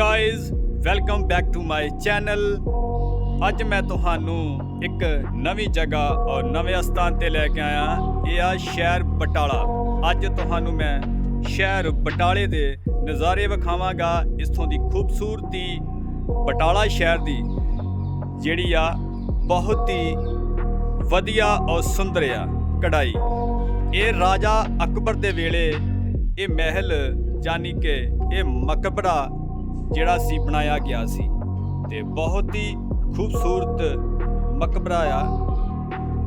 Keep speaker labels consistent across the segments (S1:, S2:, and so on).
S1: Hi guys welcome back to my channel ਅੱਜ ਮੈਂ ਤੁਹਾਨੂੰ ਇੱਕ ਨਵੀਂ ਜਗ੍ਹਾ ਔਰ ਨਵੇਂ ਸਥਾਨ ਤੇ ਲੈ ਕੇ ਆਇਆ। ਇਹ ਆ ਸ਼ਹਿਰ ਬਟਾਲਾ। ਅੱਜ ਤੁਹਾਨੂੰ ਮੈਂ ਸ਼ਹਿਰ ਬਟਾਲੇ ਦੇ ਨਜ਼ਾਰੇ ਵਿਖਾਵਾਂਗਾ ਇਥੋਂ ਦੀ ਖੂਬਸੂਰਤੀ ਬਟਾਲਾ ਸ਼ਹਿਰ ਦੀ, ਜਿਹੜੀ ਆ ਬਹੁਤ ਹੀ ਵਧੀਆ ਔਰ ਸੁੰਦਰ ਆ ਕਢਾਈ। ਇਹ ਰਾਜਾ ਅਕਬਰ ਦੇ ਵੇਲੇ ਇਹ ਮਹਿਲ ਜਾਨੀ ਕਿ ਇਹ ਮਕਬਰਾ ਜਿਹੜਾ ਸੀ ਬਣਾਇਆ ਗਿਆ ਸੀ। ਤੇ ਬਹੁਤ ਹੀ ਖੂਬਸੂਰਤ ਮਕਬਰਾ ਆ,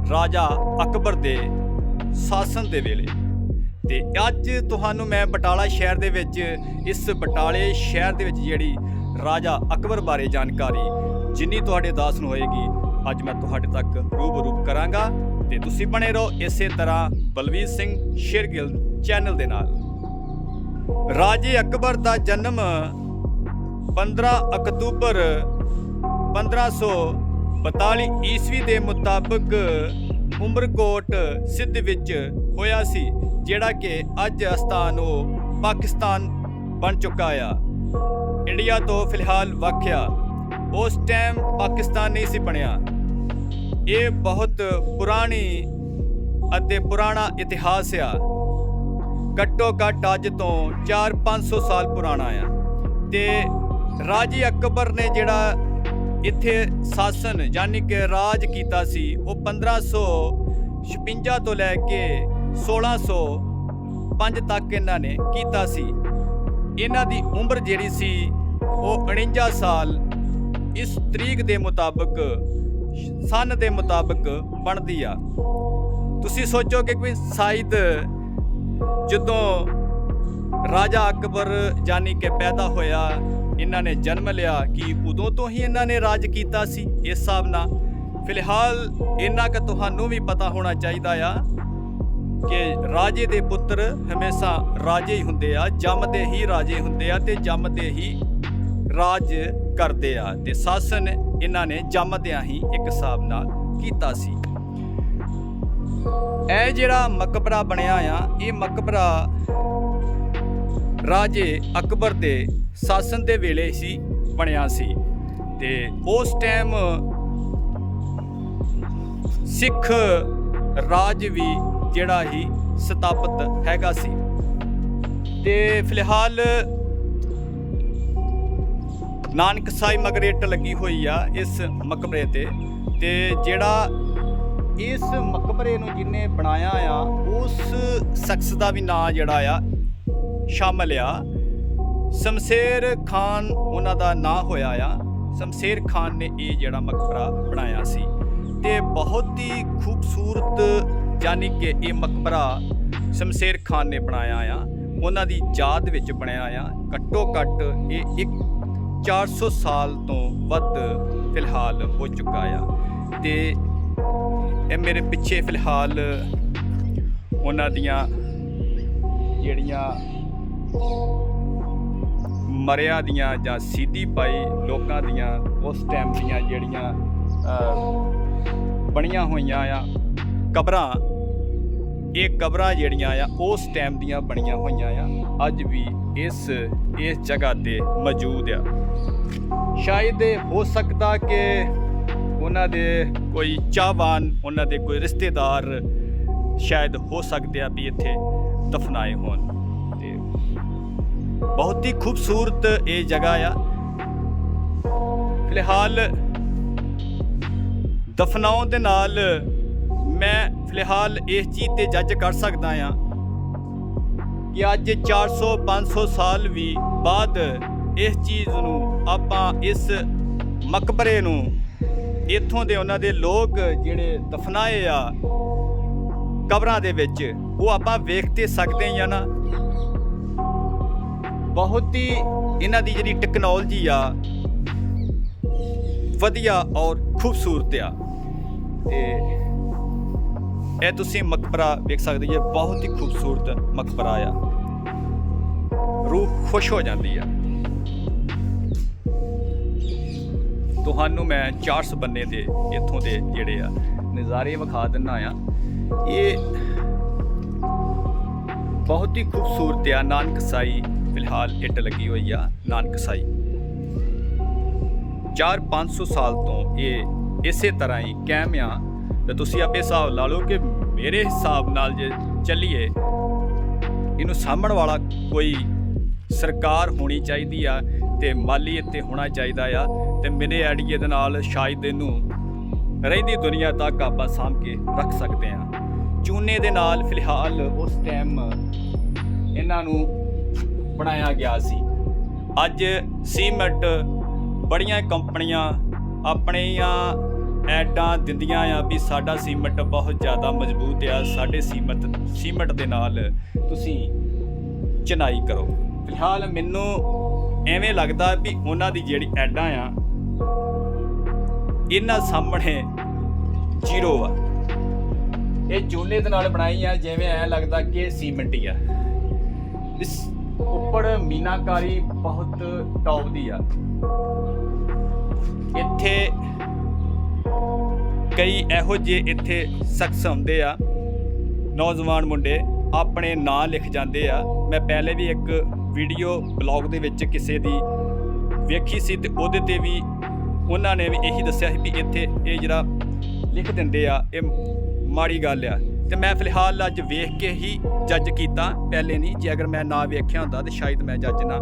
S1: ਰਾਜਾ ਅਕਬਰ ਦੇ ਸ਼ਾਸਨ ਦੇ ਵੇਲੇ। ਤੇ ਅੱਜ ਤੁਹਾਨੂੰ ਮੈਂ ਬਟਾਲਾ ਸ਼ਹਿਰ ਦੇ ਵਿੱਚ, ਇਸ ਬਟਾਲੇ ਸ਼ਹਿਰ ਦੇ ਵਿੱਚ ਜਿਹੜੀ ਰਾਜਾ ਅਕਬਰ ਬਾਰੇ ਜਾਣਕਾਰੀ ਜਿੰਨੀ ਤੁਹਾਡੇ ਦਾਸ ਨੂੰ ਹੋਏਗੀ, ਅੱਜ ਮੈਂ ਤੁਹਾਡੇ ਤੱਕ ਰੂਬਰੂ ਕਰਾਂਗਾ। ਤੇ ਤੁਸੀਂ ਬਣੇ ਰਹੋ ਇਸੇ ਤਰ੍ਹਾਂ ਬਲਵੀਰ ਸਿੰਘ ਸ਼ੇਰਗਿੱਲ ਚੈਨਲ ਦੇ ਨਾਲ। ਰਾਜੇ ਅਕਬਰ ਦਾ ਜਨਮ 15 ਅਕਤੂਬਰ 1542 ਈਸਵੀ ਦੇ ਮੁਤਾਬਕ ਉਮਰਕੋਟ ਸਿੱਧ ਵਿੱਚ ਹੋਇਆ ਸੀ, ਜਿਹੜਾ ਕਿ ਅੱਜ ਸਥਾਨ ਉਹ ਪਾਕਿਸਤਾਨ ਬਣ ਚੁੱਕਾ ਆ। ਇੰਡੀਆ ਤੋਂ ਫਿਲਹਾਲ ਵਾਕਿਆ ਉਸ ਟਾਈਮ ਪਾਕਿਸਤਾਨ ਨਹੀਂ ਸੀ ਬਣਿਆ। ਇਹ ਬਹੁਤ ਪੁਰਾਣੀ ਅਤੇ ਪੁਰਾਣਾ ਇਤਿਹਾਸ ਆ। ਘੱਟੋ ਘੱਟ ਅੱਜ ਤੋਂ 4-500 ਸਾਲ ਪੁਰਾਣਾ ਆ। ਤੇ ਰਾਜੀ ਅਕਬਰ ਨੇ ਜਿਹੜਾ ਇੱਥੇ ਸ਼ਾਸਨ ਯਾਨੀ ਕਿ ਰਾਜ ਕੀਤਾ ਸੀ, ਉਹ 1556 ਤੋਂ ਲੈ ਕੇ 1605 ਤੱਕ ਇਹਨਾਂ ਨੇ ਕੀਤਾ ਸੀ। ਇਹਨਾਂ ਦੀ ਉਮਰ ਜਿਹੜੀ ਸੀ, ਉਹ 49 ਸਾਲ। ਇਸ ਤਰੀਕ ਦੇ ਮੁਤਾਬਕ, ਸਨ ਦੇ ਮੁਤਾਬਕ ਬਣਦੀ ਆ। ਤੁਸੀਂ ਸੋਚੋ ਕਿ ਕੋਈ ਸ਼ਾਇਦ ਜਦੋਂ ਰਾਜਾ ਅਕਬਰ ਜਾਨੀ ਕਿ ਪੈਦਾ ਹੋਇਆ ਇਹਨਾਂ ਨੇ ਜਨਮ ਲਿਆ ਕਿ ਉਦੋਂ ਤੋਂ ਹੀ ਇਹਨਾਂ ਨੇ ਰਾਜ ਕੀਤਾ ਸੀ। ਇਸ ਹਿਸਾਬ ਨਾਲ ਫਿਲਹਾਲ ਇੰਨਾ ਕਿ ਤੁਹਾਨੂੰ ਵੀ ਪਤਾ ਹੋਣਾ ਚਾਹੀਦਾ ਆ ਕਿ ਰਾਜੇ ਦੇ ਪੁੱਤਰ ਹਮੇਸ਼ਾ ਰਾਜੇ ਹੀ ਹੁੰਦੇ ਆ, ਜੰਮਦੇ ਹੀ ਰਾਜੇ ਹੁੰਦੇ ਆ ਤੇ ਜੰਮਦੇ ਹੀ ਰਾਜ ਕਰਦੇ ਆ ਤੇ ਸ਼ਾਸਨ ਇਹਨਾਂ ਨੇ ਜੰਮਦਿਆਂ ਹੀ ਇੱਕ ਹਿਸਾਬ ਨਾਲ ਕੀਤਾ ਸੀ। ਇਹ ਜਿਹੜਾ ਮਕਬਰਾ ਬਣਿਆ ਆ, ਇਹ ਮਕਬਰਾ ਰਾਜੇ ਅਕਬਰ ਦੇ ਸ਼ਾਸਨ ਦੇ ਵੇਲੇ ਹੀ ਬਣਿਆ ਸੀ ਤੇ ਉਸ ਟਾਈਮ ਸਿੱਖ ਰਾਜ ਵੀ ਜਿਹੜਾ ਹੀ ਸਥਾਪਿਤ ਹੈਗਾ ਸੀ। ਤੇ ਫਿਲਹਾਲ ਨਾਨਕ ਸਾਈ ਮਗਰੇਟ ਲੱਗੀ ਹੋਈ ਆ ਇਸ ਮਕਬਰੇ ਤੇ ਤੇ ਜਿਹੜਾ ਇਸ ਮਕਬਰੇ ਨੂੰ ਜਿਨੇ ਬਣਾਇਆ ਆ, ਉਸ ਸ਼ਖਸ ਦਾ ਵੀ ਨਾਂ ਜਿਹੜਾ ਆ ਸ਼ਾਮਲ ਆ ਸ਼ਮਸ਼ੇਰ ਖਾਨ ਉਹਨਾਂ ਦਾ ਨਾਂ ਹੋਇਆ ਆ। ਸ਼ਮਸ਼ੇਰ ਖਾਨ ਨੇ ਇਹ ਜਿਹੜਾ ਮਕਬਰਾ ਬਣਾਇਆ ਸੀ। ਤੇ ਬਹੁਤ ਹੀ ਖੂਬਸੂਰਤ ਯਾਨੀ ਕਿ ਇਹ ਮਕਬਰਾ ਸ਼ਮਸ਼ੇਰ ਖਾਨ ਨੇ ਬਣਾਇਆ ਆ। ਉਹਨਾਂ ਦੀ ਯਾਦ ਵਿੱਚ ਬਣਿਆ ਆ। ਘੱਟੋ ਘੱਟ ਇਹ ਇੱਕ 400 ਸਾਲ ਤੋਂ ਵੱਧ ਫਿਲਹਾਲ ਹੋ ਚੁੱਕਾ ਆ। ਤੇ ਇਹ ਮੇਰੇ ਪਿੱਛੇ ਫਿਲਹਾਲ ਉਹਨਾਂ ਦੀਆਂ ਜਿਹੜੀਆਂ ਮਰਿਆ ਦੀਆਂ ਜਾਂ ਸਿੱਧੀ ਪਾਈ ਲੋਕਾਂ ਦੀਆਂ ਉਸ ਟਾਈਮ ਦੀਆਂ ਜਿਹੜੀਆਂ ਬਣੀਆਂ ਹੋਈਆਂ ਆ ਕਬਰਾਂ, ਇਹ ਕਬਰਾਂ ਜਿਹੜੀਆਂ ਆ ਉਸ ਟਾਈਮ ਦੀਆਂ ਬਣੀਆਂ ਹੋਈਆਂ ਆ, ਅੱਜ ਵੀ ਇਸ ਇਸ ਜਗ੍ਹਾ ਤੇ ਮੌਜੂਦ ਆ। ਸ਼ਾਇਦ ਹੋ ਸਕਦਾ ਕਿ ਉਹਨਾਂ ਦੇ ਕੋਈ ਚਾਹਵਾਨ, ਉਹਨਾਂ ਦੇ ਕੋਈ ਰਿਸ਼ਤੇਦਾਰ ਸ਼ਾਇਦ ਹੋ ਸਕਦੇ ਆ ਵੀ ਇੱਥੇ ਦਫਨਾਏ ਹੋਣ। ਬਹੁਤ ਹੀ ਖੂਬਸੂਰਤ ਇਹ ਜਗ੍ਹਾ ਆ। ਫਿਲਹਾਲ ਦਫਨਾਉਣ ਦੇ ਨਾਲ ਮੈਂ ਫਿਲਹਾਲ ਇਸ ਚੀਜ਼ ਤੇ ਜੱਜ ਕਰ ਸਕਦਾ ਆ ਕਿ ਅੱਜ 400 500 ਸਾਲ ਵੀ ਬਾਅਦ ਇਸ ਚੀਜ਼ ਨੂੰ ਆਪਾਂ ਇਸ ਮਕਬਰੇ ਨੂੰ ਇੱਥੋਂ ਦੇ ਉਹਨਾਂ ਦੇ ਲੋਕ ਜਿਹੜੇ ਦਫਨਾਏ ਆ ਕਬਰਾਂ ਦੇ ਵਿੱਚ, ਉਹ ਆਪਾਂ ਵੇਖ ਤੇ ਸਕਦੇ ਹੀ ਆ ਨਾ। ਬਹੁਤ ਹੀ ਇਹਨਾਂ ਦੀ ਜਿਹੜੀ ਟੈਕਨੋਲੋਜੀ ਆ, ਵਧੀਆ ਔਰ ਖੂਬਸੂਰਤ ਆ। ਤੇ ਇਹ ਤੁਸੀਂ ਮਕਬਰਾ ਵੇਖ ਸਕਦੇ ਜੀ ਬਹੁਤ ਹੀ ਖੂਬਸੂਰਤ ਮਕਬਰਾ ਆ। ਰੂਹ ਖੁਸ਼ ਹੋ ਜਾਂਦੀ ਆ। ਤੁਹਾਨੂੰ ਮੈਂ 400 ਬੰਨੇ ਦੇ ਇੱਥੋਂ ਦੇ ਜਿਹੜੇ ਆ, ਨਜ਼ਾਰੇ ਵਿਖਾ ਦਿੰਨਾ ਆ। ਇਹ ਬਹੁਤ ਹੀ ਖੂਬਸੂਰਤ ਆ ਨਾਨਕ ਸਾਈ ਫਿਲਹਾਲ ਇੱਟ ਲੱਗੀ ਹੋਈ ਆ, ਨਾਨਕ ਸਾਈ। 4-500 ਸਾਲ ਤੋਂ ਇਹ ਇਸੇ ਤਰ੍ਹਾਂ ਹੀ ਕਾਇਮ ਆ। ਤੇ ਤੁਸੀਂ ਆਪੇ ਹਿਸਾਬ ਲਾ ਲਓ ਕਿ ਮੇਰੇ ਹਿਸਾਬ ਨਾਲ ਜੇ ਚੱਲੀਏ, ਇਹਨੂੰ ਸਾਂਭਣ ਵਾਲਾ ਕੋਈ ਸਰਕਾਰ ਹੋਣੀ ਚਾਹੀਦੀ ਆ ਤੇ ਮਾਲੀ ਇੱਥੇ ਹੋਣਾ ਚਾਹੀਦਾ ਆ ਤੇ ਮੇਰੇ ਆਈਡੀਏ ਦੇ ਨਾਲ ਸ਼ਾਇਦ ਇਹਨੂੰ ਰਹਿੰਦੀ ਦੁਨੀਆ ਤੱਕ ਆਪਾਂ ਸਾਂਭ ਕੇ ਰੱਖ ਸਕਦੇ ਆ। ਚੂਨੇ ਦੇ ਨਾਲ ਫਿਲਹਾਲ ਉਸ ਟਾਈਮ ਇਹਨਾਂ ਨੂੰ ਬਣਾਇਆ ਗਿਆ ਸੀ। ਅੱਜ ਸੀਮੈਂਟ ਬੜੀਆਂ ਕੰਪਨੀਆਂ ਆਪਣੀਆਂ ਐਡਾਂ ਦਿੰਦੀਆਂ ਆ ਵੀ ਸਾਡਾ ਸੀਮੈਂਟ ਬਹੁਤ ਜ਼ਿਆਦਾ ਮਜ਼ਬੂਤ ਆ, ਸਾਡੇ ਸੀਮੈਂਟ ਸੀਮੈਂਟ ਦੇ ਨਾਲ ਤੁਸੀਂ ਚਨਾਈ ਕਰੋ। ਫਿਲਹਾਲ ਮੈਨੂੰ ਐਵੇਂ ਲੱਗਦਾ ਵੀ ਉਹਨਾਂ ਦੀ ਜਿਹੜੀ ਐਡਾਂ ਆ, ਇਹਨਾਂ ਸਾਹਮਣੇ ਜ਼ੀਰੋ ਆ। ਇਹ ਚੂਨੇ ਦੇ ਨਾਲ ਬਣਾਈ ਆ, ਜਿਵੇਂ ਐ ਲੱਗਦਾ ਕਿ ਸੀਮੈਂਟ ਹੀ ਆ। ਇਸ ਉੱਪਰ ਮੀਨਾਕਾਰੀ ਬਹੁਤ ਟੌਪ ਦੀ ਆ। ਇੱਥੇ ਕਈ ਇਹੋ ਜਿਹੇ ਇੱਥੇ ਸ਼ਖਸ ਹੁੰਦੇ ਆ। ਨੌਜਵਾਨ ਮੁੰਡੇ ਆਪਣੇ ਨਾਂ ਲਿਖ ਜਾਂਦੇ ਆ। ਮੈਂ ਪਹਿਲੇ ਵੀ ਇੱਕ ਵੀਡੀਓ ਬਲੌਗ ਦੇ ਵਿੱਚ ਕਿਸੇ ਦੀ ਵੇਖੀ ਸੀ ਤੇ ਉਹਦੇ ਤੇ ਵੀ ਉਹਨਾਂ ਨੇ ਵੀ ਇਹੀ ਦੱਸਿਆ ਸੀ ਵੀ ਇੱਥੇ ਇਹ ਜਿਹੜਾ ਲਿਖ ਦਿੰਦੇ ਆ, ਇਹ ਮਾੜੀ ਗੱਲ ਆ। ਤੇ ਮੈਂ ਫਿਲਹਾਲ ਅੱਜ ਵੇਖ ਕੇ ਹੀ ਜੱਜ ਕੀਤਾ, ਪਹਿਲੇ ਨਹੀਂ, ਜੇ ਅਗਰ ਮੈਂ ਨਾ ਵੇਖਿਆ ਹੁੰਦਾ ਤੇ ਸ਼ਾਇਦ ਮੈਂ ਜੱਜ ਨਾ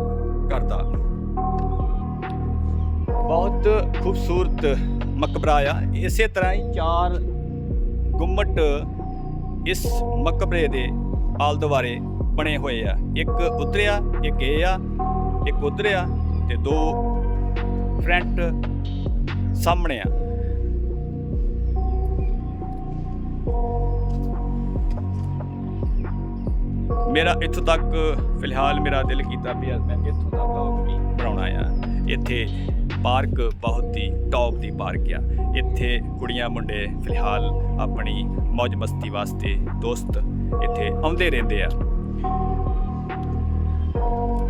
S1: ਕਰਦਾ। ਬਹੁਤ ਖੂਬਸੂਰਤ ਮਕਬਰਾ ਆ। ਇਸੇ ਤਰ੍ਹਾਂ ਹੀ ਚਾਰ ਗੁੰਮਟ ਇਸ ਮਕਬਰੇ ਦੇ ਆਲ ਦੁਆਰੇ ਬਣੇ ਹੋਏ ਆ। ਇੱਕ ਉਤਰਿਆ, ਇੱਕ ਇਹ ਆ, ਇੱਕ ਉਧਰ ਆ ਤੇ ਦੋ ਫਰੰਟ ਸਾਹਮਣੇ ਆ। ਮੇਰਾ ਇੱਥੋਂ ਤੱਕ, ਫਿਲਹਾਲ ਮੇਰਾ ਦਿਲ ਕੀਤਾ ਵੀ ਮੈਂ ਇੱਥੋਂ ਦਾ ਵਲੌਗ ਵੀ ਬਣਾਉਣਾ ਆ। ਇੱਥੇ ਪਾਰਕ ਬਹੁਤ ਹੀ ਟੌਪ ਦੀ ਪਾਰਕ ਆ। ਇੱਥੇ ਕੁੜੀਆਂ ਮੁੰਡੇ ਫਿਲਹਾਲ ਆਪਣੀ ਮौज ਮਸਤੀ ਵਾਸਤੇ ਦੋਸਤ ਇੱਥੇ ਆਉਂਦੇ ਰਹਿੰਦੇ ਆ।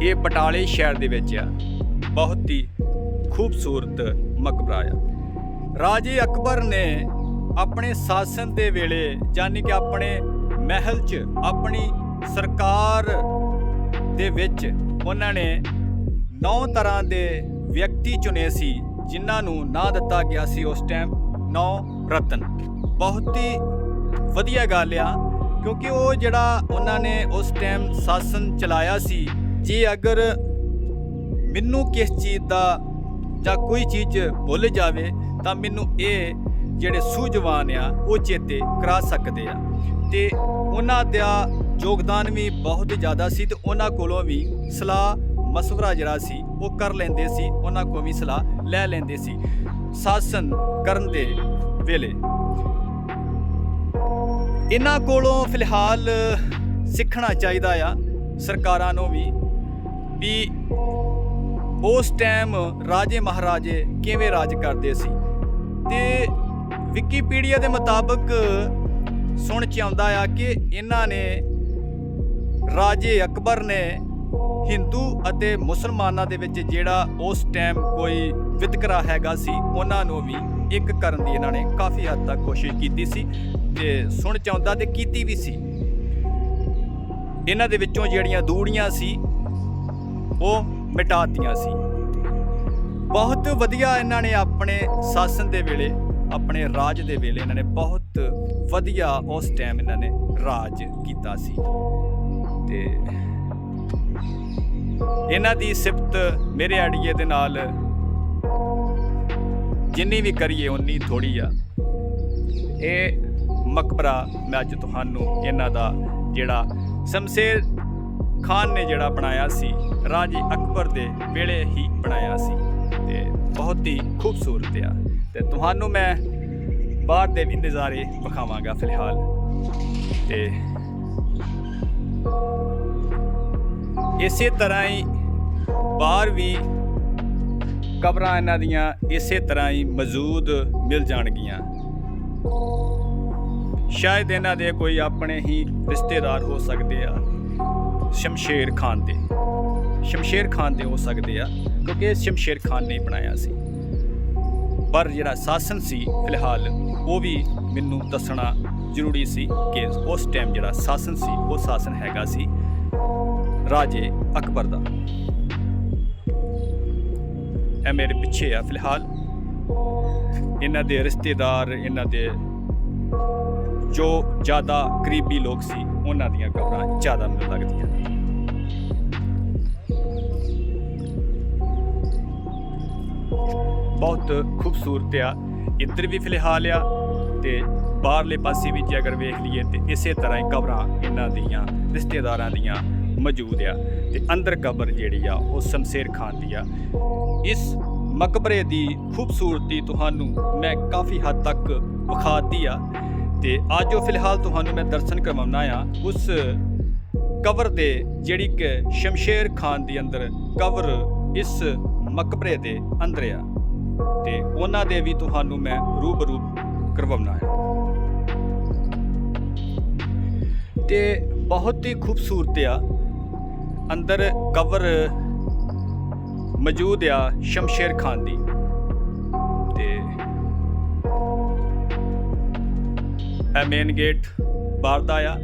S1: ਇਹ ਬਟਾਲੇ ਸ਼ਹਿਰ ਦੇ ਵਿੱਚ ਆ। ਬਹੁਤ ਹੀ ਖੂਬਸੂਰਤ ਮਕਬਰਾ ਆ। ਰਾਜੇ ਅਕਬਰ ਨੇ ਆਪਣੇ ਸ਼ਾਸਨ ਦੇ ਵੇਲੇ ਯਾਨੀ ਕਿ ਆਪਣੇ ਮਹਿਲ 'ਚ ਆਪਣੀ ਸਰਕਾਰ ਦੇ ਵਿੱਚ ਉਹਨਾਂ ਨੇ ਨੌ ਤਰ੍ਹਾਂ ਦੇ ਵਿਅਕਤੀ ਚੁਣੇ ਸੀ, ਜਿਨ੍ਹਾਂ ਨੂੰ ਨਾਂ ਦਿੱਤਾ ਗਿਆ ਸੀ ਉਸ ਟਾਈਮ ਨੌ ਰਤਨ। ਬਹੁਤ ਹੀ ਵਧੀਆ ਗੱਲ ਆ, ਕਿਉਂਕਿ ਉਹ ਜਿਹੜਾ ਉਹਨਾਂ ਨੇ ਉਸ ਟਾਈਮ ਸ਼ਾਸਨ ਚਲਾਇਆ ਸੀ, ਜੇ ਅਗਰ ਮੈਨੂੰ ਕਿਸ ਚੀਜ਼ ਦਾ ਜਾਂ ਕੋਈ ਚੀਜ਼ ਭੁੱਲ ਜਾਵੇ, ਤਾਂ ਮੈਨੂੰ ਇਹ ਜਿਹੜੇ ਸੂਝਵਾਨ ਆ, ਉਹ ਚੇਤੇ ਕਰਾ ਸਕਦੇ ਆ। ਤੇ ਉਹਨਾਂ ਦਾ ਯੋਗਦਾਨ ਵੀ ਬਹੁਤ ਜ਼ਿਆਦਾ ਸੀ ਤੇ ਉਹਨਾਂ ਕੋਲੋਂ ਵੀ ਸਲਾਹ, ਮਸ਼ਵਰਾ ਜਿਹੜਾ ਸੀ, ਉਹ ਕਰ ਲੈਂਦੇ ਸੀ। ਉਹਨਾਂ ਕੋਲੋਂ ਵੀ ਸਲਾਹ ਲੈ ਲੈਂਦੇ ਸੀ। ਸ਼ਾਸਨ ਕਰਨ ਦੇ ਵੇਲੇ। ਇਹਨਾਂ ਕੋਲੋਂ ਫਿਲਹਾਲ ਸਿੱਖਣਾ ਚਾਹੀਦਾ ਆ ਸਰਕਾਰਾਂ ਨੂੰ ਵੀ ਵੀ ਉਸ ਟਾਈਮ ਰਾਜੇ ਮਹਾਰਾਜੇ ਕਿਵੇਂ ਰਾਜ ਕਰਦੇ ਸੀ। ਤੇ ਵਿਕੀਪੀਡੀਆ ਦੇ ਮੁਤਾਬਕ ਸੁਣ ਚ ਆਉਂਦਾ ਆ ਕਿ ਇਹਨਾਂ ਨੇ ਰਾਜੇ ਅਕਬਰ ਨੇ ਹਿੰਦੂ ਅਤੇ ਮੁਸਲਮਾਨਾਂ ਦੇ ਵਿੱਚ ਜਿਹੜਾ ਉਸ ਟਾਈਮ ਕੋਈ ਵਿਤਕਰਾ ਹੈਗਾ ਸੀ, ਉਹਨਾਂ ਨੂੰ ਵੀ ਇੱਕ ਕਰਨ ਦੀ ਇਹਨਾਂ ਨੇ ਕਾਫੀ ਹੱਦ ਤੱਕ ਕੋਸ਼ਿਸ਼ ਕੀਤੀ ਸੀ ਤੇ ਸੁਣ ਚਾਹੁੰਦਾ ਆਉਂਦਾ ਤੇ ਕੀਤੀ ਵੀ ਸੀ। ਇਹਨਾਂ ਦੇ ਵਿੱਚੋਂ ਜਿਹੜੀਆਂ ਦੂੜੀਆਂ ਸੀ, ਉਹ ਮਿਟਾਤੀਆਂ ਸੀ। ਬਹੁਤ ਵਧੀਆ ਇਹਨਾਂ ਨੇ ਆਪਣੇ ਸ਼ਾਸਨ ਦੇ ਵੇਲੇ, ਆਪਣੇ ਰਾਜ ਦੇ ਵੇਲੇ ਇਹਨਾਂ ਨੇ ਬਹੁਤ ਵਧੀਆ ਉਸ ਟਾਈਮ ਇਹਨਾਂ ਨੇ ਰਾਜ ਕੀਤਾ ਸੀ। ਤੇ ਇਹਨਾਂ ਦੀ ਸਿਫਤ ਮੇਰੇ ਆੜੀਏ ਦੇ ਨਾਲ ਜਿੰਨੀ ਵੀ ਕਰੀਏ ਉਨੀ ਥੋੜੀ ਆ। ਇਹ ਮਕਬਰਾ ਮੈਂ ਅੱਜ ਤੁਹਾਨੂੰ ਇਹਨਾਂ ਦਾ ਜਿਹੜਾ ਸ਼ਮਸ਼ੇਰ ਖਾਨ ਨੇ ਜਿਹੜਾ ਬਣਾਇਆ ਸੀ, ਰਾਜੇ ਅਕਬਰ ਦੇ ਵੇਲੇ ਹੀ ਬਣਾਇਆ ਸੀ ਤੇ ਬਹੁਤ ਹੀ ਖੂਬਸੂਰਤ ਆ। ਤੇ ਤੁਹਾਨੂੰ ਮੈਂ ਬਾਹਰ ਦੇ ਵੀ ਨਜ਼ਾਰੇ ਵਿਖਾਵਾਂਗਾ ਫਿਲਹਾਲ। ਤੇ ਇਸੇ ਤਰ੍ਹਾਂ ਹੀ ਬਾਹਰ ਵੀ ਕਬਰਾਂ ਇਹਨਾਂ ਦੀਆਂ ਇਸੇ ਤਰ੍ਹਾਂ ਹੀ ਮੌਜੂਦ ਮਿਲ ਜਾਣਗੀਆਂ। ਸ਼ਾਇਦ ਇਹਨਾਂ ਦੇ ਕੋਈ ਆਪਣੇ ਹੀ ਰਿਸ਼ਤੇਦਾਰ ਹੋ ਸਕਦੇ ਆ, ਸ਼ਮਸ਼ੇਰ ਖਾਨ ਦੇ। ਸ਼ਮਸ਼ੇਰ ਖਾਨ ਦੇ ਹੋ ਸਕਦੇ ਆ, ਕਿਉਂਕਿ ਇਹ ਸ਼ਮਸ਼ੇਰ ਖਾਨ ਨੇ ਬਣਾਇਆ ਸੀ। ਪਰ ਜਿਹੜਾ ਸ਼ਾਸਨ ਸੀ, ਫਿਲਹਾਲ ਉਹ ਵੀ ਮੈਨੂੰ ਦੱਸਣਾ ਜ਼ਰੂਰੀ ਸੀ ਕਿ ਉਸ ਟਾਈਮ ਜਿਹੜਾ ਸ਼ਾਸਨ ਸੀ, ਉਹ ਸ਼ਾਸਨ ਹੈਗਾ ਸੀ ਰਾਜੇ ਅਕਬਰ ਦਾ। ਇਹ ਮੇਰੇ ਪਿੱਛੇ ਆ ਫਿਲਹਾਲ। ਇਹਨਾਂ ਦੇ ਰਿਸ਼ਤੇਦਾਰ, ਇਹਨਾਂ ਦੇ ਜੋ ਜ਼ਿਆਦਾ ਕਰੀਬੀ ਲੋਕ ਸੀ, ਉਹਨਾਂ ਦੀਆਂ ਕਬਰਾਂ ਜ਼ਿਆਦਾ ਮੈਨੂੰ ਲੱਗਦੀਆਂ। ਬਹੁਤ ਖੂਬਸੂਰਤ ਆ। ਇੱਧਰ ਵੀ ਫਿਲਹਾਲ ਆ ਤੇ ਬਾਹਰਲੇ ਪਾਸੇ ਵੀ ਜੇ ਅਗਰ ਵੇਖ ਲਈਏ ਤੇ ਇਸੇ ਤਰ੍ਹਾਂ ਹੀ ਕਬਰਾਂ ਇਹਨਾਂ ਦੀਆਂ, ਰਿਸ਼ਤੇਦਾਰਾਂ ਦੀਆਂ ਮੌਜੂਦ ਆ ਤੇ ਅੰਦਰ ਕਬਰ ਜਿਹੜੀ ਆ, ਉਹ ਸ਼ਮਸ਼ੇਰ ਖਾਨ ਦੀ ਆ। ਇਸ ਮਕਬਰੇ ਦੀ ਖੂਬਸੂਰਤੀ ਤੁਹਾਨੂੰ ਮੈਂ ਕਾਫੀ ਹੱਦ ਤੱਕ ਵਿਖਾਤੀ ਆ ਤੇ ਅੱਜ ਉਹ ਫਿਲਹਾਲ ਤੁਹਾਨੂੰ ਮੈਂ ਦਰਸ਼ਨ ਕਰਵਾਉਣਾ ਆ। ਉਸ ਕਬਰ ਦੇ ਜਿਹੜੀ ਕਿ ਸ਼ਮਸ਼ੇਰ ਖਾਨ ਦੀ ਅੰਦਰ ਕਬਰ ਇਸ ਮਕਬਰੇ ਦੇ ਅੰਦਰ ਆ ਤੇ ਉਹਨਾਂ ਦੇ ਵੀ ਤੁਹਾਨੂੰ ਮੈਂ ਰੂਬਰੂ ਕਰਵਾਉਣਾ ਹੈ ਤੇ ਬਹੁਤ ਹੀ ਖੂਬਸੂਰਤ ਆ ਅੰਦਰ ਕਵਰ ਮੌਜੂਦ ਆ ਸ਼ਮਸ਼ੇਰ ਖਾਨ ਦੀ। ਤੇ ਇਹ ਮੇਨ ਗੇਟ ਬਾਹਰ ਦਾ ਆ,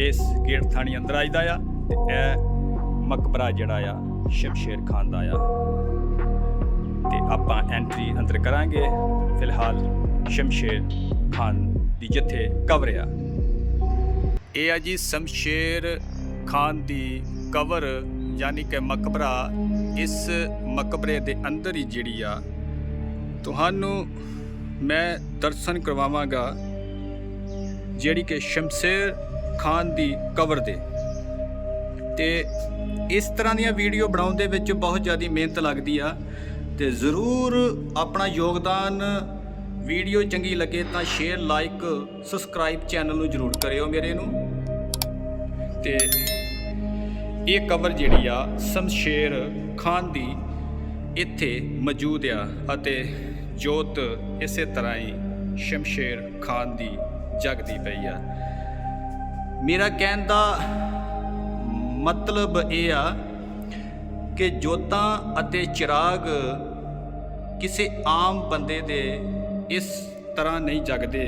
S1: ਇਸ ਗੇਟ ਥਾਣੀ ਅੰਦਰ ਆਈਦਾ ਆ, ਤੇ ਇਹ ਮਕਬਰਾ ਜਿਹੜਾ ਆ ਸ਼ਮਸ਼ੇਰ ਖਾਨ ਦਾ ਆ। ਤੇ ਆਪਾਂ ਐਂਟਰੀ ਅੰਦਰ ਕਰਾਂਗੇ, ਫਿਲਹਾਲ ਸ਼ਮਸ਼ੇਰ ਖਾਨ ਦੀ ਜਿੱਥੇ ਕਵਰ ਆ। ਇਹ ਆ ਜੀ ਸ਼ਮਸ਼ੇਰ ਖਾਨ ਦੀ ਕਬਰ ਯਾਨੀ ਕਿ ਮਕਬਰਾ ਇਸ ਮਕਬਰੇ ਦੇ ਅੰਦਰ ਹੀ ਜਿਹੜੀ ਆ, ਤੁਹਾਨੂੰ ਮੈਂ ਦਰਸ਼ਨ ਕਰਵਾਵਾਂਗਾ ਜਿਹੜੀ ਕਿ ਸ਼ਮਸ਼ੇਰ ਖਾਨ ਦੀ ਕਬਰ ਦੇ। ਤੇ ਇਸ ਤਰ੍ਹਾਂ ਦੀਆਂ ਵੀਡੀਓ ਬਣਾਉਣ ਦੇ ਵਿੱਚ ਬਹੁਤ ਜ਼ਿਆਦਾ ਮਿਹਨਤ ਲੱਗਦੀ ਆ ਤੇ ਜ਼ਰੂਰ ਆਪਣਾ ਯੋਗਦਾਨ ਵੀਡੀਓ ਚੰਗੀ ਲੱਗੇ ਤਾਂ ਸ਼ੇਅਰ ਲਾਈਕ ਸਬਸਕ੍ਰਾਈਬ ਚੈਨਲ ਨੂੰ ਜ਼ਰੂਰ ਕਰਿਓ ਮੇਰੇ ਨੂੰ। ਤੇ ਇਹ ਕਬਰ ਜਿਹੜੀ ਆ, ਸ਼ਮਸ਼ੇਰ ਖਾਨ ਦੀ ਇੱਥੇ ਮੌਜੂਦ ਆ ਅਤੇ ਜੋਤ ਇਸੇ ਤਰ੍ਹਾਂ ਹੀ ਸ਼ਮਸ਼ੇਰ ਖਾਨ ਦੀ ਜਗਦੀ ਪਈ ਆ। ਮੇਰਾ ਕਹਿਣ ਦਾ ਮਤਲਬ ਇਹ ਆ ਕਿ ਜੋਤਾਂ ਅਤੇ ਚਿਰਾਗ ਕਿਸੇ ਆਮ ਬੰਦੇ ਦੇ ਇਸ ਤਰ੍ਹਾਂ ਨਹੀਂ ਜਗਦੇ।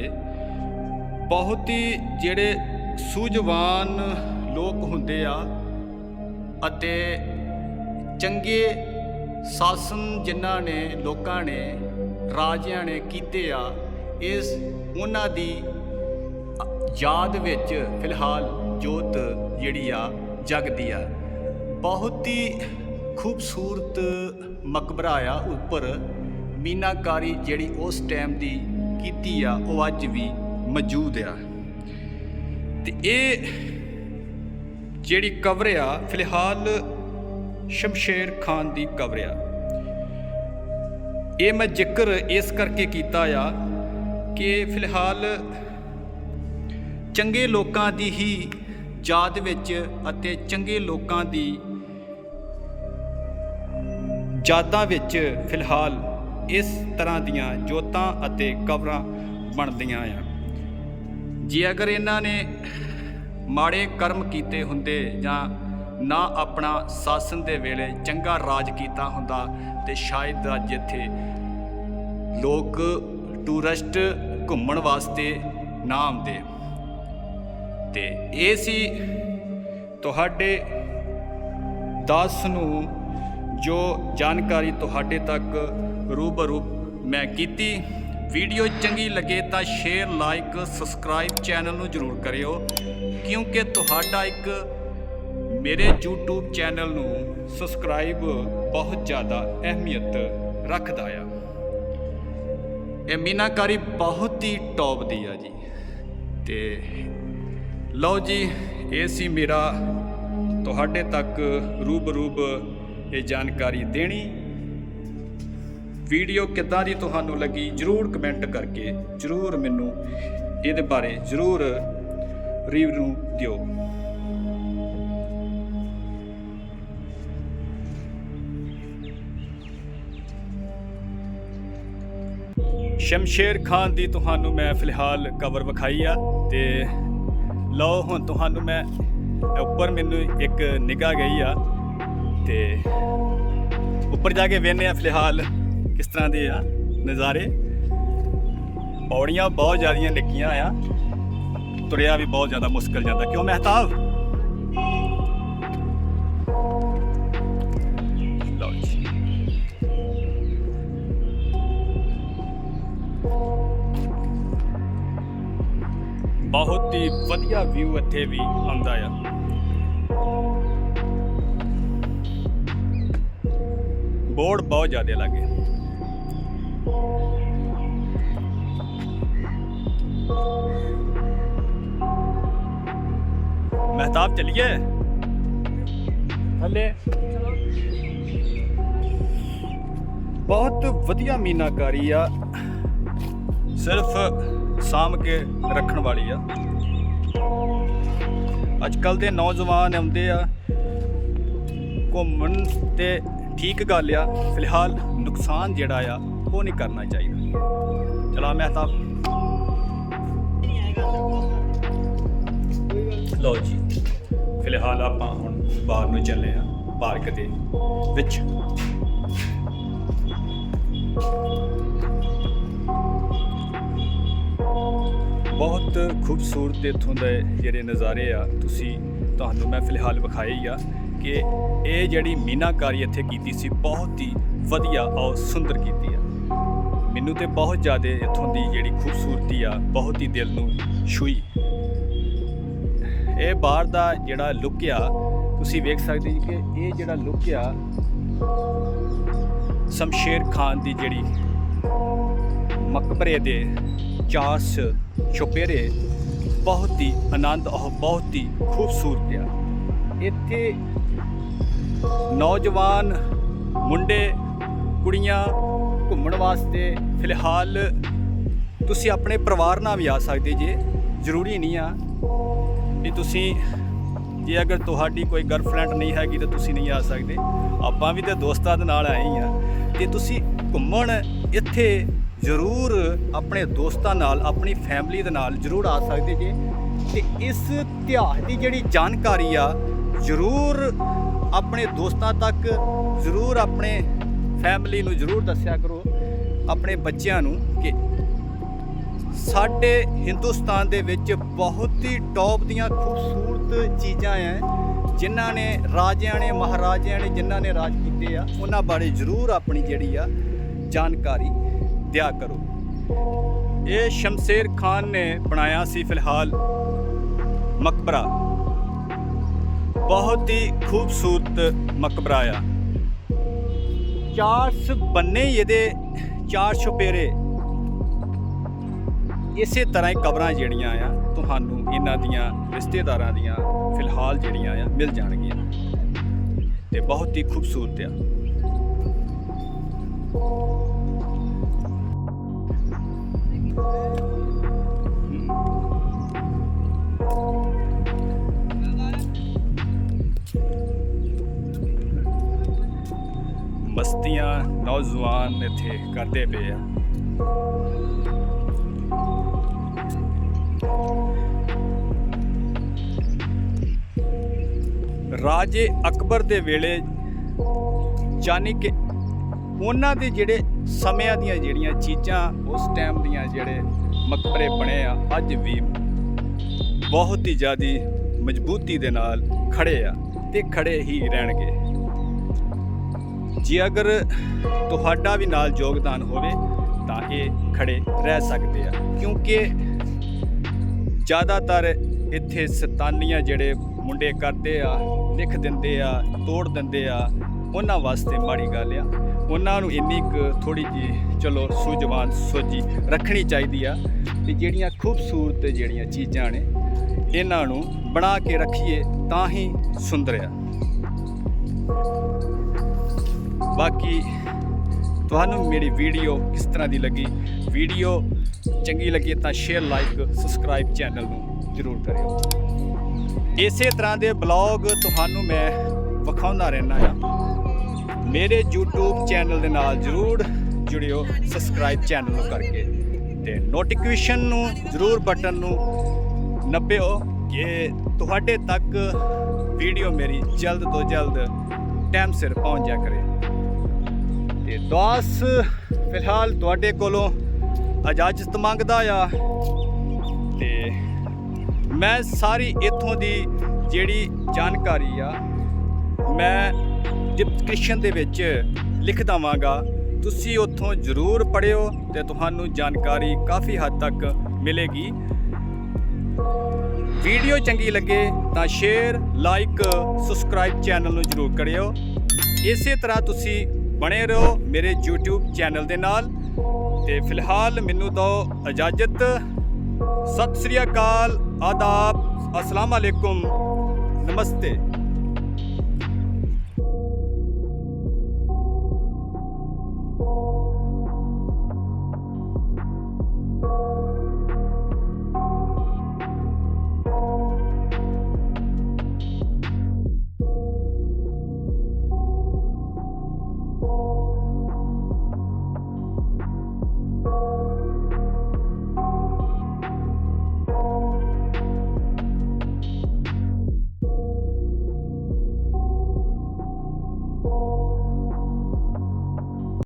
S1: ਬਹੁਤ ਹੀ ਜਿਹੜੇ ਸੂਝਵਾਨ ਲੋਕ ਹੁੰਦੇ ਆ ਅਤੇ ਚੰਗੇ ਸ਼ਾਸਨ ਜਿਨ੍ਹਾਂ ਨੇ ਲੋਕਾਂ ਨੇ, ਰਾਜਿਆਂ ਨੇ ਕੀਤੇ ਆ, ਇਸ ਉਹਨਾਂ ਦੀ ਯਾਦ ਵਿੱਚ ਫਿਲਹਾਲ ਜੋਤ ਜਿਹੜੀ ਆ ਜਗਦੀ ਆ। ਬਹੁਤ ਹੀ ਖੂਬਸੂਰਤ ਮਕਬਰਾ ਆ ਉੱਪਰ। ਮੀਨਾਕਾਰੀ ਜਿਹੜੀ ਉਸ ਟਾਈਮ ਦੀ ਕੀਤੀ ਆ, ਉਹ ਅੱਜ ਵੀ ਮੌਜੂਦ ਆ। ਤੇ ਇਹ ਜਿਹੜੀ ਕਵਰ ਆ, ਫਿਲਹਾਲ ਸ਼ਮਸ਼ੇਰ ਖਾਨ ਦੀ ਕਵਰ ਆ। ਇਹ ਮੈਂ ਜ਼ਿਕਰ ਇਸ ਕਰਕੇ ਕੀਤਾ ਆ ਕਿ ਫਿਲਹਾਲ ਚੰਗੇ ਲੋਕਾਂ ਦੀ ਹੀ ਯਾਦ ਵਿੱਚ ਅਤੇ ਚੰਗੇ ਲੋਕਾਂ ਦੀ ਯਾਦਾਂ ਵਿੱਚ ਫਿਲਹਾਲ ਇਸ ਤਰ੍ਹਾਂ ਦੀਆਂ ਜੋਤਾਂ ਅਤੇ ਕਬਰਾਂ ਬਣਦੀਆਂ ਆ। ਜੇ ਅਗਰ ਇਹਨਾਂ ਨੇ ਮਾੜੇ ਕਰਮ ਕੀਤੇ ਹੁੰਦੇ ਜਾਂ ਨਾ ਆਪਣਾ ਸ਼ਾਸਨ ਦੇ ਵੇਲੇ ਚੰਗਾ ਰਾਜ ਕੀਤਾ ਹੁੰਦਾ ਤੇ ਸ਼ਾਇਦ ਅੱਜ ਇੱਥੇ ਲੋਕ ਟੂਰਿਸਟ ਘੁੰਮਣ ਵਾਸਤੇ ਨਾ ਆਉਂਦੇ। ਤੇ ਇਹ ਸੀ ਤੁਹਾਡੇ ਦਾਸ ਨੂੰ ਜੋ ਜਾਣਕਾਰੀ ਤੁਹਾਡੇ ਤੱਕ ਰੂਬਰੂ ਮੈਂ ਕੀਤੀ। ਵੀਡੀਓ ਚੰਗੀ ਲੱਗੇ ਤਾਂ ਸ਼ੇਅਰ ਲਾਈਕ ਸਬਸਕ੍ਰਾਈਬ ਚੈਨਲ ਨੂੰ ਜਰੂਰ ਕਰਿਓ। ਕਿਉਂਕਿ ਤੁਹਾਡਾ ਇੱਕ ਮੇਰੇ YouTube ਚੈਨਲ ਨੂੰ ਸਬਸਕ੍ਰਾਈਬ ਬਹੁਤ ਜ਼ਿਆਦਾ ਅਹਿਮੀਅਤ ਰੱਖਦਾ ਆ। ਇਹ ਮੀਨਾਕਾਰੀ ਬਹੁਤ ਹੀ ਟੌਪ ਦੀ ਆ ਜੀ। ਤੇ ਲਓ ਜੀ, ਇਹ ਸੀ ਮੇਰਾ ਤੁਹਾਡੇ ਤੱਕ ਰੂਬਰੂਬ ਇਹ ਜਾਣਕਾਰੀ ਦੇਣੀ। ਵੀਡੀਓ ਕਿੱਦਾਂ ਦੀ ਤੁਹਾਨੂੰ ਲੱਗੀ ਜਰੂਰ ਕਮੈਂਟ ਕਰਕੇ ਜਰੂਰ ਮੈਨੂੰ ਇਹਦੇ ਬਾਰੇ ਜਰੂਰ ਰਿਵਿਊ ਦਿਓ। ਸ਼ਮਸ਼ੇਰ ਖਾਨ ਦੀ ਤੁਹਾਨੂੰ ਮੈਂ ਫਿਲਹਾਲ ਕਵਰ ਵਿਖਾਈ ਆ ਤੇ ਲਓ ਹੁਣ ਤੁਹਾਨੂੰ ਮੈਂ ਉੱਪਰ ਮੈਨੂੰ ਇੱਕ ਨਿਗਾਹ ਗਈ ਆ ਤੇ ਉੱਪਰ ਜਾ ਕੇ ਵੇਖਨੇ ਆ ਫਿਲਹਾਲ ਕਿਸ ਤਰ੍ਹਾਂ ਦੇ ਆ ਨਜ਼ਾਰੇ। ਪੌੜੀਆਂ ਬਹੁਤ ਜ਼ਿਆਦੀਆਂ ਨਿੱਕੀਆਂ ਆ। ਤੁਰਿਆ ਵੀ ਬਹੁਤ ਜ਼ਿਆਦਾ ਮੁਸ਼ਕਲ ਜਾਂਦਾ। ਕਿਉਂ ਮਹਿਤਾਬ? ਲਓ ਜੀ। ਬਹੁਤ ਹੀ ਵਧੀਆ ਵਿਊ ਇੱਥੇ ਵੀ ਆਉਂਦਾ ਆ। ਬੋਰਡ ਬਹੁਤ ਜ਼ਿਆਦਾ ਲੱਗੇ। ਮਹਿਤਾਬ ਚਲਿਏ ਹਲੇ ਬਹੁਤ ਵਧੀਆ ਮੀਨਾਕਾਰੀ ਆ ਸਿਰਫ ਸਾਂਭ ਕੇ ਰੱਖਣ ਵਾਲੀ ਆ ਅੱਜ ਕੱਲ ਦੇ ਨੌਜਵਾਨ ਆਉਂਦੇ ਆ ਘੁੰਮਣ ਤੇ ਠੀਕ ਗੱਲ ਆ ਫਿਲਹਾਲ ਨੁਕਸਾਨ ਜਿਹੜਾ ਆ ਉਹ ਨਹੀਂ ਕਰਨਾ ਚਾਹੀਦਾ ਚਲਾ ਮਹਿਤਾਬ ਲਓ ਜੀ, ਫਿਲਹਾਲ ਆਪਾਂ ਹੁਣ ਬਾਹਰ ਨੂੰ ਚੱਲੇ ਆ ਪਾਰਕ ਦੇ ਵਿੱਚ। ਬਹੁਤ ਖੂਬਸੂਰਤ ਇੱਥੋਂ ਦੇ ਜਿਹੜੇ ਨਜ਼ਾਰੇ ਆ, ਤੁਸੀਂ, ਤੁਹਾਨੂੰ ਮੈਂ ਫਿਲਹਾਲ ਵਿਖਾਏ ਹੀ ਆ ਕਿ ਇਹ ਜਿਹੜੀ ਮੀਨਾਕਾਰੀ ਇੱਥੇ ਕੀਤੀ ਸੀ, ਬਹੁਤ ਹੀ ਵਧੀਆ ਔਰ ਸੁੰਦਰ ਕੀਤੀ ਆ। ਮੈਨੂੰ ਤੇ ਬਹੁਤ ਜ਼ਿਆਦਾ ਇੱਥੋਂ ਦੀ ਜਿਹੜੀ ਖੂਬਸੂਰਤੀ ਆ, ਬਹੁਤ ਹੀ ਦਿਲ ਨੂੰ ਛੂਈ। ਇਹ ਬਾਹਰ ਦਾ ਜਿਹੜਾ ਲੁੱਕ ਆ, ਤੁਸੀਂ ਵੇਖ ਸਕਦੇ ਜੀ ਕਿ ਇਹ ਜਿਹੜਾ ਲੁੱਕ ਆ, ਸ਼ਮਸ਼ੇਰ ਖਾਨ ਦੀ ਜਿਹੜੀ ਮਕਬਰੇ ਦੇ ਚਾਸ ਚੁਪੇਰੇ ਬਹੁਤ ਹੀ ਆਨੰਦ ਔਰ ਬਹੁਤ ਹੀ ਖੂਬਸੂਰਤ ਆ। ਇੱਥੇ ਨੌਜਵਾਨ ਮੁੰਡੇ, ਕੁੜੀਆਂ ਘੁੰਮਣ ਵਾਸਤੇ ਫਿਲਹਾਲ ਤੁਸੀਂ ਆਪਣੇ ਪਰਿਵਾਰ ਨਾਲ ਵੀ ਆ ਸਕਦੇ ਜੇ, ਜ਼ਰੂਰੀ ਨਹੀਂ ਆ ਵੀ ਤੁਸੀਂ ਜੇ ਅਗਰ ਤੁਹਾਡੀ ਕੋਈ ਗਰਲਫ੍ਰੈਂਡ ਨਹੀਂ ਹੈਗੀ ਤਾਂ ਤੁਸੀਂ ਨਹੀਂ ਆ ਸਕਦੇ। ਆਪਾਂ ਵੀ ਤੇ ਦੋਸਤਾਂ ਦੇ ਨਾਲ ਆਏ ਹੀ ਆ। ਤੇ ਤੁਸੀਂ ਘੁੰਮਣ ਇੱਥੇ ਜ਼ਰੂਰ ਆਪਣੇ ਦੋਸਤਾਂ ਨਾਲ, ਆਪਣੀ ਫੈਮਿਲੀ ਦੇ ਨਾਲ ਜ਼ਰੂਰ ਆ ਸਕਦੇ ਜੇ। ਤੇ ਇਸ ਇਤਿਹਾਸ ਦੀ ਜਿਹੜੀ ਜਾਣਕਾਰੀ ਆ, ਜ਼ਰੂਰ ਆਪਣੇ ਦੋਸਤਾਂ ਤੱਕ ਜ਼ਰੂਰ ਆਪਣੇ ਫੈਮਿਲੀ ਨੂੰ ਜ਼ਰੂਰ ਦੱਸਿਆ ਕਰੋ, ਆਪਣੇ ਬੱਚਿਆਂ ਨੂੰ ਕਿ ਸਾਡੇ ਹਿੰਦੁਸਤਾਨ ਦੇ ਵਿੱਚ ਬਹੁਤ ਹੀ ਟੌਪ ਦੀਆਂ ਖੂਬਸੂਰਤ ਚੀਜ਼ਾਂ ਐ, ਜਿਨ੍ਹਾਂ ਨੇ ਰਾਜਿਆਂ ਨੇ, ਮਹਾਰਾਜਿਆਂ ਨੇ, ਜਿਨ੍ਹਾਂ ਨੇ ਰਾਜ ਕੀਤੇ ਆ, ਉਹਨਾਂ ਬਾਰੇ ਜ਼ਰੂਰ ਆਪਣੀ ਜਿਹੜੀ ਆ ਜਾਣਕਾਰੀ ਦਿਆ ਕਰੋ। ਇਹ ਸ਼ਮਸ਼ੇਰ ਖਾਨ ਨੇ ਬਣਾਇਆ ਸੀ ਫਿਲਹਾਲ ਮਕਬਰਾ। ਬਹੁਤ ਹੀ ਖੂਬਸੂਰਤ ਮਕਬਰਾ ਆ। ਚਾਰ ਬੰਨੇ ਇਹਦੇ, ਚਾਰ ਛੁਪੇਰੇ। ਇਸੇ ਤਰ੍ਹਾਂ ਹੀ ਕਬਰਾਂ ਜਿਹੜੀਆਂ ਆ, ਤੁਹਾਨੂੰ ਇਹਨਾਂ ਦੀਆਂ ਰਿਸ਼ਤੇਦਾਰਾਂ ਦੀਆਂ ਫਿਲਹਾਲ ਜਿਹੜੀਆਂ ਆ, ਮਿਲ ਜਾਣਗੀਆਂ। ਤੇ ਬਹੁਤ ਹੀ ਖੂਬਸੂਰਤ ਆ। ਮਸਤੀਆਂ ਨੌਜਵਾਨ ਇੱਥੇ ਕਰਦੇ ਪਏ ਆ। ਰਾਜੇ ਅਕਬਰ ਦੇ ਵੇਲੇ ਯਾਨੀ ਕਿ ਉਹਨਾਂ ਦੇ ਜਿਹੜੇ ਸਮਿਆਂ ਦੀਆਂ ਜਿਹੜੀਆਂ ਚੀਜ਼ਾਂ, ਉਸ ਟਾਈਮ ਦੀਆਂ ਜਿਹੜੇ ਮਕਬਰੇ ਬਣੇ ਆ, ਅੱਜ ਵੀ ਬਹੁਤ ਹੀ ਜ਼ਿਆਦੀ ਮਜ਼ਬੂਤੀ ਦੇ ਨਾਲ ਖੜੇ ਆ ਤੇ ਖੜੇ ਹੀ ਰਹਿਣਗੇ। ਜੇ ਅਗਰ ਤੁਹਾਡਾ ਵੀ ਨਾਲ ਯੋਗਦਾਨ ਹੋਵੇ, ਤਾਂ ਇਹ ਖੜੇ ਰਹਿ ਸਕਦੇ ਆ। ਕਿਉਂਕਿ ਜ਼ਿਆਦਾਤਰ ਇੱਥੇ ਸਤਾਨੀਆਂ ਜਿਹੜੇ ਮੁੰਡੇ ਕਰਦੇ ਆ, ਲਿਖ ਦਿੰਦੇ ਆ, ਤੋੜ ਦਿੰਦੇ ਆ, ਉਹਨਾਂ ਵਾਸਤੇ ਮਾੜੀ ਗੱਲ ਆ। ਉਹਨਾਂ ਨੂੰ ਇੰਨੀ ਕੁ ਥੋੜੀ ਜੀ ਚਲੋ ਸੂਝਵਾਨ ਸੋਝੀ ਰੱਖਣੀ ਚਾਹੀਦੀ ਆ ਤੇ ਜਿਹੜੀਆਂ ਖੂਬਸੂਰਤ ਜਿਹੜੀਆਂ ਚੀਜ਼ਾਂ ਨੇ, ਇਹਨਾਂ ਨੂੰ ਬਣਾ ਕੇ ਰੱਖੀਏ ਤਾਂ ਹੀ ਸੁੰਦਰ ਆ। ਬਾਕੀ ਤੁਹਾਨੂੰ ਮੇਰੀ ਵੀਡੀਓ ਕਿਸ ਤਰ੍ਹਾਂ ਦੀ ਲੱਗੀ? ਵੀਡੀਓ ਚੰਗੀ ਲੱਗੀ ਤਾਂ ਸ਼ੇਅਰ ਲਾਈਕ ਸਬਸਕ੍ਰਾਈਬ ਚੈਨਲ ਨੂੰ ਜ਼ਰੂਰ ਕਰਿਓ। ਇਸੇ ਤਰ੍ਹਾਂ ਦੇ ਬਲੌਗ ਤੁਹਾਨੂੰ ਮੈਂ ਵਿਖਾਉਂਦਾ ਰਹਿਣਾ ਆ ਮੇਰੇ YouTube ਚੈਨਲ ਦੇ ਨਾਲ ਜ਼ਰੂਰ ਜੁੜਿਓ ਸਬਸਕ੍ਰਾਈਬ ਚੈਨਲ ਨੂੰ ਕਰਕੇ। ਤੇ ਨੋਟੀਫਿਕੇਸ਼ਨ ਨੂੰ, ਜ਼ਰੂਰ ਬਟਨ ਨੂੰ ਨੱਪਿਓ ਕਿ ਤੁਹਾਡੇ ਤੱਕ ਵੀਡੀਓ ਮੇਰੀ ਜਲਦ ਤੋਂ ਜਲਦ ਟਾਈਮ ਸਿਰ ਪਹੁੰਚ ਜਾ ਕਰੇ। ਤੇ ਦਾਸ ਫਿਲਹਾਲ ਤੁਹਾਡੇ ਕੋਲੋਂ ਇਜਾਜ਼ਤ ਮੰਗਦਾ ਆ ਮੈਂ ਸਾਰੀ ਇੱਥੋਂ ਦੀ ਜਿਹੜੀ ਜਾਣਕਾਰੀ ਆ, ਮੈਂ ਡਿਸਕ੍ਰਿਪਸ਼ਨ ਦੇ ਵਿੱਚ ਲਿਖ ਦਵਾਂਗਾ। ਤੁਸੀਂ ਉੱਥੋਂ ਜ਼ਰੂਰ ਪੜਿਓ ਤੇ ਤੁਹਾਨੂੰ ਜਾਣਕਾਰੀ ਕਾਫੀ ਹੱਦ ਤੱਕ ਮਿਲੇਗੀ। ਵੀਡੀਓ ਚੰਗੀ ਲੱਗੇ ਤਾਂ ਸ਼ੇਅਰ ਲਾਈਕ ਸਬਸਕ੍ਰਾਈਬ ਚੈਨਲ ਨੂੰ ਜਰੂਰ ਕਰਿਓ। ਇਸੇ ਤਰ੍ਹਾਂ ਤੁਸੀਂ ਬਣੇ ਰਹੋ ਮੇਰੇ YouTube ਚੈਨਲ ਦੇ ਨਾਲ। ਤੇ ਫਿਲਹਾਲ ਮੈਨੂੰ ਦਿਓ ਇਜਾਜ਼ਤ। ਸਤਿ ਸ੍ਰੀ ਅਕਾਲ। ਆਦਾਬ ਅਸਲਾਮ ਅਲੈਕੁਮ ਨਮਸਤੇ